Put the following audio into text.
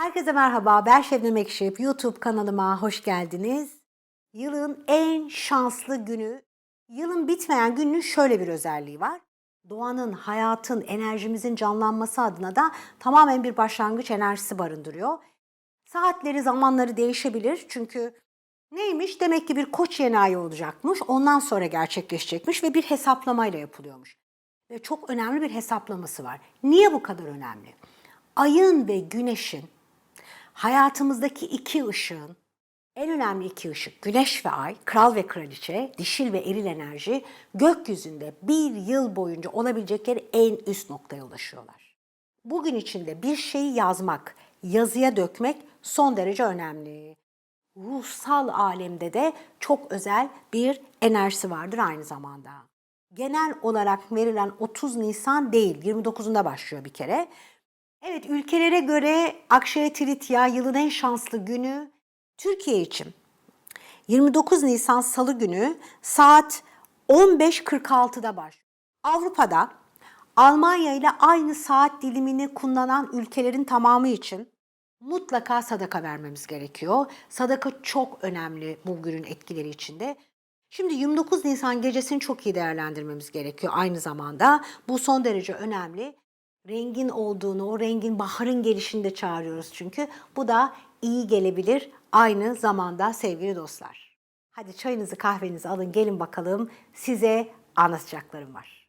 Herkese merhaba, ben Şebnem Ekşip. YouTube kanalıma hoş geldiniz. Yılın en şanslı günü, yılın bitmeyen gününün şöyle bir özelliği var. Doğanın, hayatın, enerjimizin canlanması adına da tamamen bir başlangıç enerjisi barındırıyor. Saatleri, zamanları değişebilir çünkü neymiş? Demek ki bir koç yeni ay olacakmış, ondan sonra gerçekleşecekmiş ve bir hesaplamayla yapılıyormuş. Ve çok önemli bir hesaplaması var. Niye bu kadar önemli? Ayın ve güneşin hayatımızdaki iki ışığın en önemli iki ışık güneş ve ay, kral ve kraliçe, dişil ve eril enerji gökyüzünde bir yıl boyunca olabilecekleri en üst noktaya ulaşıyorlar. Bugün içinde bir şeyi yazmak, yazıya dökmek son derece önemli. Ruhsal alemde de çok özel bir enerjisi vardır aynı zamanda. Genel olarak verilen 30 Nisan değil, 29'unda başlıyor bir kere. Evet, ülkelere göre Akşaya Tritya yılın en şanslı günü Türkiye için 29 Nisan Salı günü saat 15.46'da başlıyor. Avrupa'da Almanya ile aynı saat dilimini kullanan ülkelerin tamamı için mutlaka sadaka vermemiz gerekiyor. Sadaka çok önemli bu günün etkileri içinde. Şimdi 29 Nisan gecesini çok iyi değerlendirmemiz gerekiyor aynı zamanda. Bu son derece önemli. Rengin olduğunu, o rengin baharın gelişini de çağırıyoruz çünkü. Bu da iyi gelebilir aynı zamanda sevgili dostlar. Hadi çayınızı kahvenizi alın gelin bakalım size anlatacaklarım var.